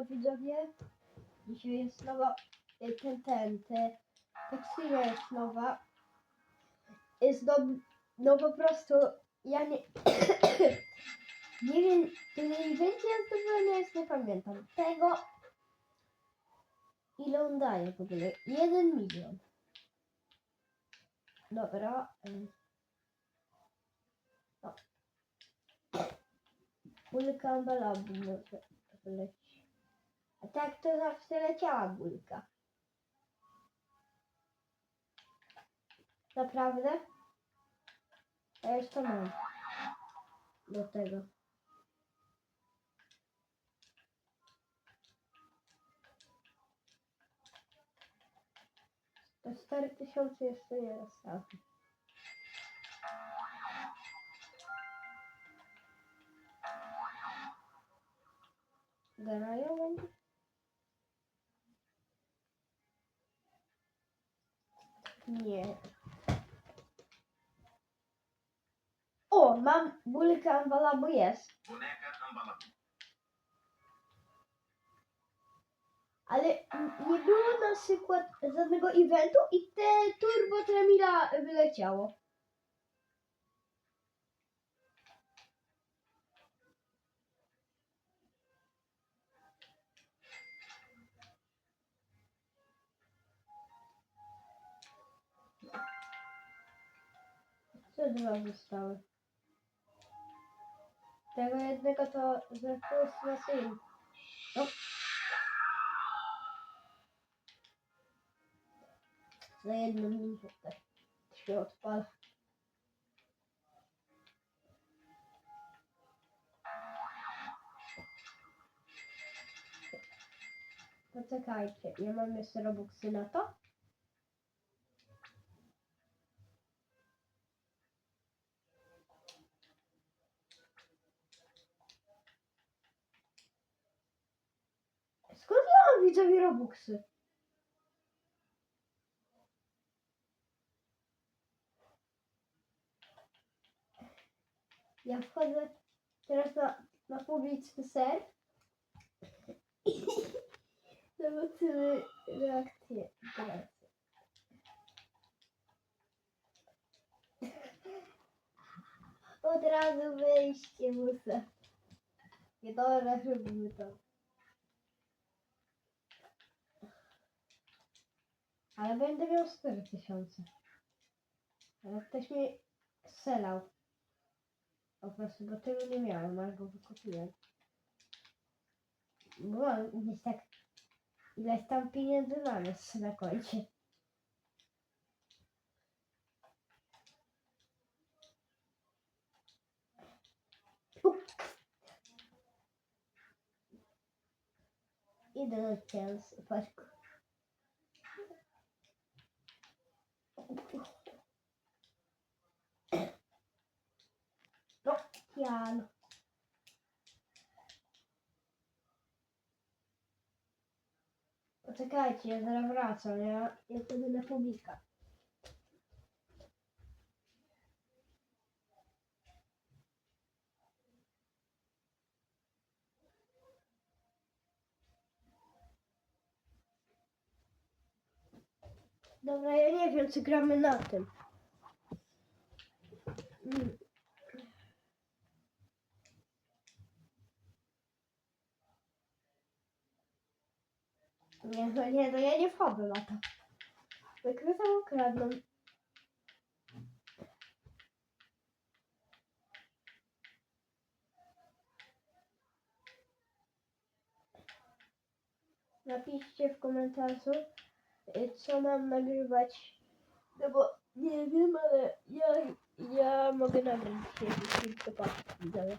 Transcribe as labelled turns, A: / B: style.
A: Elo widzowie. Dzisiaj jest nowa, y, ten, ten, te, tekstylia jest nowa. Jest no, no po prostu, ja nie, nie wiem, tyle inwencji ja zdobyłem, ja już nie pamiętam tego, ile on daje w ogóle, jeden milion. Dobra. O. Bulka ambalabu może wyleci. A tak to zawsze leciała bulka. Naprawdę? Ja już to mam. Do tego. To 4000 jeszcze nie zostało. Garają będzie? Nie. O, mam bulkę ambalabu jest. Ale nie było na przykład żadnego eventu i te turbo tremila wyleciało. Co dwa zostały? Tego jednego to za frustracyjny. No. Za jedną minutę się odpala. Poczekajcie, ja mam jeszcze robuxy na to. Widzowie robuxy? Ja wchodzę teraz na, na publiczny ser. Zobaczymy reakcję. Teraz. Od razu wyjście muszę. Nie dobra, robimy to. Ale będę miał 4000. Ale ktoś mi strzelał. Po prostu, bo tego nie miałem, ale go wykupiłem. Bo mam gdzieś tak ileś tam pieniędzy mam jeszcze na koncie. Idę do ciebie. No, Jan. Poczekajcie, ja zaraz wracam, ja, ja wtedy na publika. Dobra, ja nie wiem, czy gramy na tym. Mm. Nie, no nie, no ja nie wchodzę na to. Wykrytam ukradną. Napiszcie w komentarzu, y, co mam nagrywać. No bo nie wiem, ale ja, ja mogę nagrać dzisiaj kilka paczek widzowie.